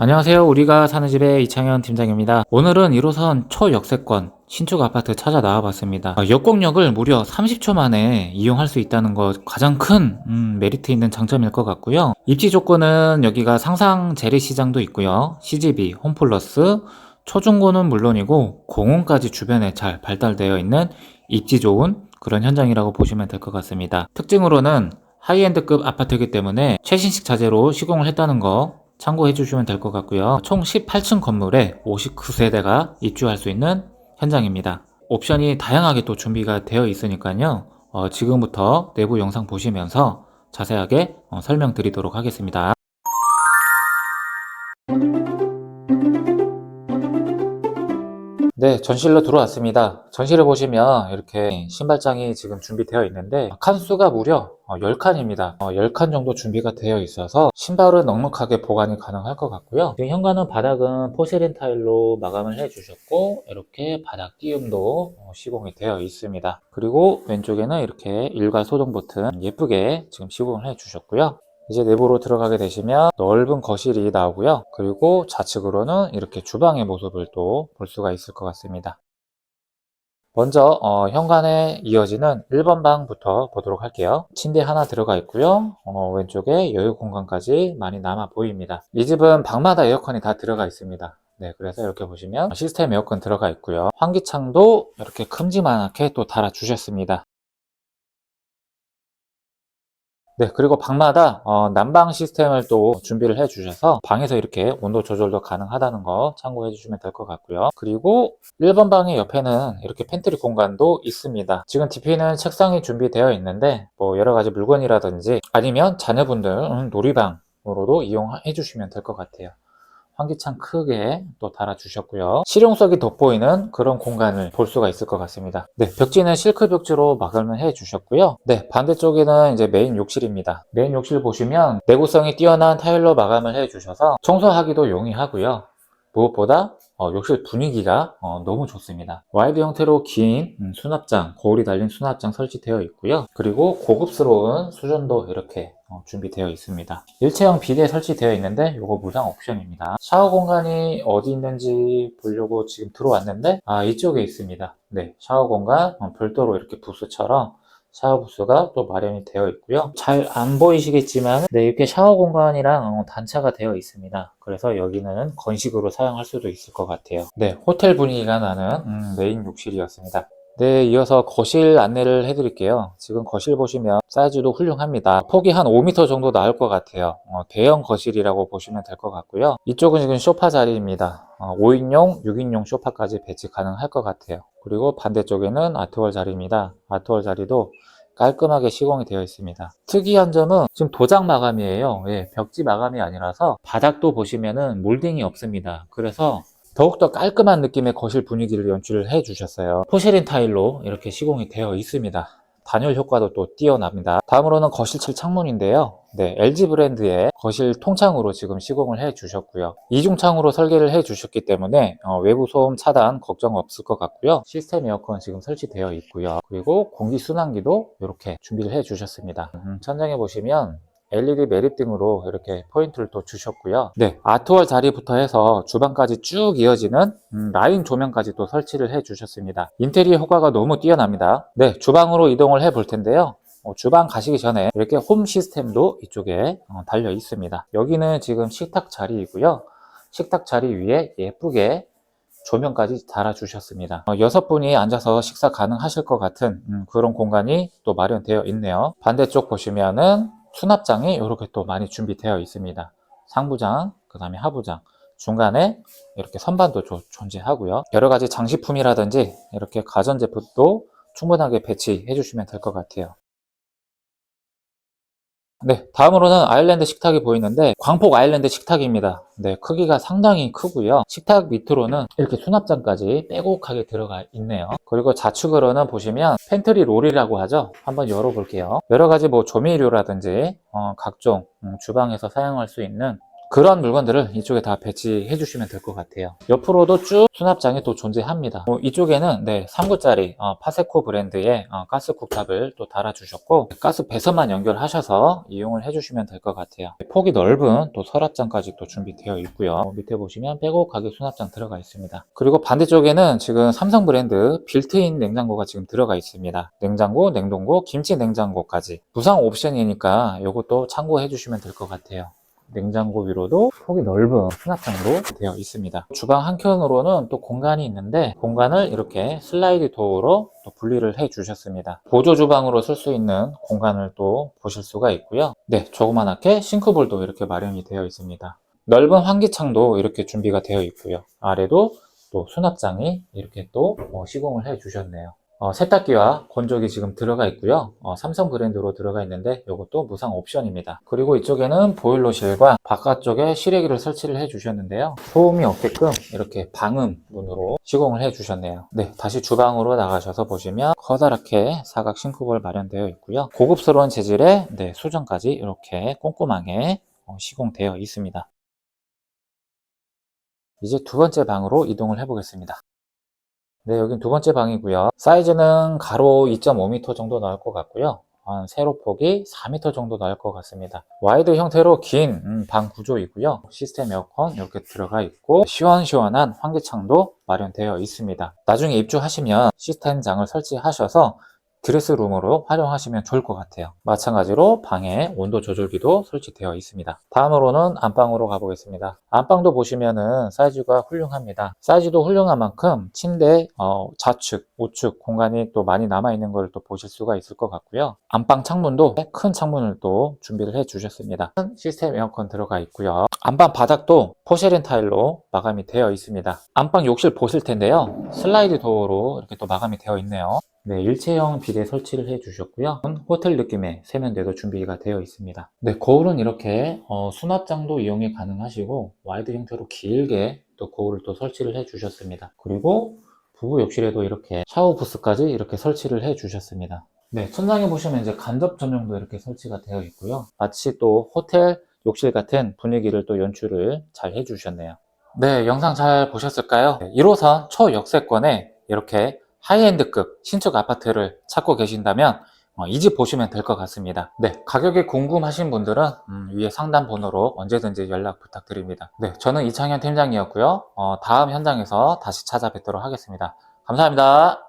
안녕하세요. 우리가 사는 집의 이창현 팀장입니다. 오늘은 1호선 초역세권 신축 아파트 찾아 나와봤습니다. 어, 역곡역을 무려 30초 만에 이용할 수 있다는 것 가장 큰 음, 메리트 있는 장점일 것 같고요. 입지 조건은 여기가 상상 재래시장도 있고요. CGV, 홈플러스, 초중고는 물론이고 공원까지 주변에 잘 발달되어 있는 입지 좋은 그런 현장이라고 보시면 될 것 같습니다. 특징으로는 하이엔드급 아파트이기 때문에 최신식 자재로 시공을 했다는 거 참고해 주시면 될 것 같고요. 총 18층 건물에 59세대가 입주할 수 있는 현장입니다. 옵션이 다양하게 또 준비가 되어 있으니까요. 어, 지금부터 내부 영상 보시면서 자세하게 어, 설명드리도록 하겠습니다. 네, 전실로 들어왔습니다. 전실을 보시면 이렇게 신발장이 지금 준비되어 있는데 칸수가 무려 10칸입니다. 10칸 정도 준비가 되어 있어서 신발은 넉넉하게 보관이 가능할 것 같고요. 지금 현관은 바닥은 포세린 타일로 마감을 해주셨고 이렇게 바닥 띄움도 어, 시공이 되어 있습니다. 그리고 왼쪽에는 이렇게 일괄 소동 버튼 예쁘게 지금 시공을 해주셨고요. 이제 내부로 들어가게 되시면 넓은 거실이 나오고요. 그리고 좌측으로는 이렇게 주방의 모습을 또 볼 수가 있을 것 같습니다. 먼저 어, 현관에 이어지는 1번 방부터 보도록 할게요. 침대 하나 들어가 있고요. 어, 왼쪽에 여유 공간까지 많이 남아 보입니다. 이 집은 방마다 에어컨이 다 들어가 있습니다. 네, 그래서 이렇게 보시면 시스템 에어컨 들어가 있고요. 환기창도 이렇게 큼지막하게 또 달아 주셨습니다. 네, 그리고 방마다 어, 난방 시스템을 또 준비를 해 주셔서 방에서 이렇게 온도 조절도 가능하다는 거 참고해 주시면 될 것 같고요. 그리고 1번 방의 옆에는 이렇게 팬트리 공간도 있습니다. 지금 DP는 책상이 준비되어 있는데 뭐 여러 가지 물건이라든지 아니면 자녀분들 음, 놀이방으로도 이용해 주시면 될 것 같아요. 환기창 크게 또 달아주셨고요. 실용성이 돋보이는 그런 공간을 볼 수가 있을 것 같습니다. 네, 벽지는 실크 벽지로 마감을 해주셨고요. 네, 반대쪽에는 이제 메인 욕실입니다. 메인 욕실 보시면 내구성이 뛰어난 타일로 마감을 해주셔서 청소하기도 용이하고요. 무엇보다 어, 욕실 분위기가 어, 너무 좋습니다. 와이드 형태로 긴 음, 수납장, 거울이 달린 수납장 설치되어 있고요. 그리고 고급스러운 수전도 이렇게 어, 준비되어 있습니다. 일체형 비대 설치되어 있는데 이거 무상 옵션입니다. 샤워 공간이 어디 있는지 보려고 지금 들어왔는데 아 이쪽에 있습니다. 네, 샤워 공간 어, 별도로 이렇게 부스처럼 샤워 부스가 또 마련이 되어 있고요. 잘 안 보이시겠지만 네, 이렇게 샤워 공간이랑 어, 단차가 되어 있습니다. 그래서 여기는 건식으로 사용할 수도 있을 것 같아요. 네, 호텔 분위기가 나는 음, 메인 욕실이었습니다. 네, 이어서 거실 안내를 해드릴게요. 지금 거실 보시면 사이즈도 훌륭합니다. 폭이 한 5m 정도 나올 것 같아요. 어, 대형 거실이라고 보시면 될 것 같고요. 이쪽은 지금 소파 자리입니다. 어, 5인용, 6인용 소파까지 배치 가능할 것 같아요. 그리고 반대쪽에는 아트월 자리입니다. 아트월 자리도 깔끔하게 시공이 되어 있습니다. 특이한 점은 지금 도장 마감이에요. 예, 벽지 마감이 아니라서 바닥도 보시면은 몰딩이 없습니다. 그래서 더욱더 깔끔한 느낌의 거실 분위기를 연출을 해 주셨어요. 포세린 타일로 이렇게 시공이 되어 있습니다. 단열 효과도 또 뛰어납니다. 다음으로는 거실칠 창문인데요. 네, LG 브랜드의 거실 통창으로 지금 시공을 해 주셨고요. 이중창으로 설계를 해 주셨기 때문에 어, 외부 소음 차단 걱정 없을 것 같고요. 시스템 에어컨 지금 설치되어 있고요. 그리고 공기 순환기도 이렇게 준비를 해 주셨습니다. 음, 천장에 보시면 LED 매립등으로 이렇게 포인트를 또 주셨고요. 네, 아트월 자리부터 해서 주방까지 쭉 이어지는 음, 라인 조명까지 또 설치를 해 주셨습니다. 인테리어 효과가 너무 뛰어납니다. 네, 주방으로 이동을 해 볼 텐데요. 어, 주방 가시기 전에 이렇게 홈 시스템도 이쪽에 어, 달려 있습니다. 여기는 지금 식탁 자리이고요. 식탁 자리 위에 예쁘게 조명까지 달아주셨습니다. 어, 여섯 분이 앉아서 식사 가능하실 것 같은 음, 그런 공간이 또 마련되어 있네요. 반대쪽 보시면은 수납장이 이렇게 또 많이 준비되어 있습니다. 상부장, 그 다음에 하부장, 중간에 이렇게 선반도 조- 존재하고요. 여러 가지 장식품이라든지 이렇게 가전제품도 충분하게 배치해 주시면 될 것 같아요. 네, 다음으로는 아일랜드 식탁이 보이는데 광폭 아일랜드 식탁입니다. 네, 크기가 상당히 크고요. 식탁 밑으로는 이렇게 수납장까지 빼곡하게 들어가 있네요. 그리고 좌측으로는 보시면 팬트리 롤이라고 하죠. 한번 열어볼게요. 여러 가지 뭐 조미료라든지 어, 각종 음, 주방에서 사용할 수 있는 그런 물건들을 이쪽에 다 배치해 주시면 될 것 같아요. 옆으로도 쭉 수납장이 또 존재합니다. 어, 이쪽에는 네, 3구짜리 파세코 브랜드의 어, 가스 쿡탑을 또 달아 주셨고 가스 배선만 연결하셔서 이용을 해 주시면 될 것 같아요. 폭이 넓은 또 서랍장까지 또 준비되어 있고요. 어, 밑에 보시면 빼고 가격 수납장 들어가 있습니다. 그리고 반대쪽에는 지금 삼성 브랜드 빌트인 냉장고가 지금 들어가 있습니다. 냉장고, 냉동고, 김치 냉장고까지 무상 옵션이니까 이것도 참고해 주시면 될 것 같아요. 냉장고 위로도 폭이 넓은 수납장으로 되어 있습니다. 주방 한켠으로는 또 공간이 있는데 공간을 이렇게 슬라이드 도어로 또 분리를 해 주셨습니다. 보조 주방으로 쓸 수 있는 공간을 또 보실 수가 있고요. 네, 조그만하게 싱크볼도 이렇게 마련이 되어 있습니다. 넓은 환기창도 이렇게 준비가 되어 있고요. 아래도 또 수납장이 이렇게 또 어, 시공을 해 주셨네요. 어, 세탁기와 건조기 지금 들어가 있고요. 어, 삼성 브랜드로 들어가 있는데 이것도 무상 옵션입니다. 그리고 이쪽에는 보일러실과 바깥쪽에 실외기를 설치를 해 주셨는데요. 소음이 없게끔 이렇게 방음 문으로 시공을 해 주셨네요. 네, 다시 주방으로 나가셔서 보시면 커다랗게 사각 싱크볼 마련되어 있고요. 고급스러운 재질의 네, 수전까지 이렇게 꼼꼼하게 어, 시공되어 있습니다. 이제 두 번째 방으로 이동을 해 보겠습니다. 네, 여긴 두 번째 방이고요. 사이즈는 가로 2.5m 정도 나올 것 같고요. 한 세로 폭이 4m 정도 나올 것 같습니다. 와이드 형태로 긴 음, 방 구조이고요. 시스템 에어컨 이렇게 들어가 있고 시원시원한 환기창도 마련되어 있습니다. 나중에 입주하시면 시스템장을 설치하셔서 드레스룸으로 활용하시면 좋을 것 같아요. 마찬가지로 방에 온도 조절기도 설치되어 있습니다. 다음으로는 안방으로 가보겠습니다. 안방도 보시면은 사이즈가 훌륭합니다. 사이즈도 훌륭한 만큼 침대 어, 좌측, 우측 공간이 또 많이 남아 있는 걸 또 보실 수가 있을 것 같고요. 안방 창문도 큰 창문을 또 준비를 해 주셨습니다. 큰 시스템 에어컨 들어가 있고요. 안방 바닥도 포세린 타일로 마감이 되어 있습니다. 안방 욕실 보실 텐데요. 슬라이드 도어로 이렇게 또 마감이 되어 있네요. 네, 일체형 비대 설치를 해 주셨고요. 호텔 느낌의 세면대도 준비가 되어 있습니다. 네, 거울은 이렇게 어, 수납장도 이용이 가능하시고 와이드 형태로 길게 또 거울을 또 설치를 해 주셨습니다. 그리고 부부 욕실에도 이렇게 샤워 부스까지 이렇게 설치를 해 주셨습니다. 네, 천장에 보시면 이제 간접 전용도 이렇게 설치가 되어 있고요. 마치 또 호텔 욕실 같은 분위기를 또 연출을 잘 해주셨네요. 네, 영상 잘 보셨을까요? 1호선 초역세권에 이렇게 하이엔드급 신축 아파트를 찾고 계신다면 이집 보시면 될 것 같습니다. 네, 가격이 궁금하신 분들은 음, 위에 상담 번호로 언제든지 연락 부탁드립니다. 네, 저는 이창현 팀장이었고요. 어, 다음 현장에서 다시 찾아뵙도록 하겠습니다. 감사합니다.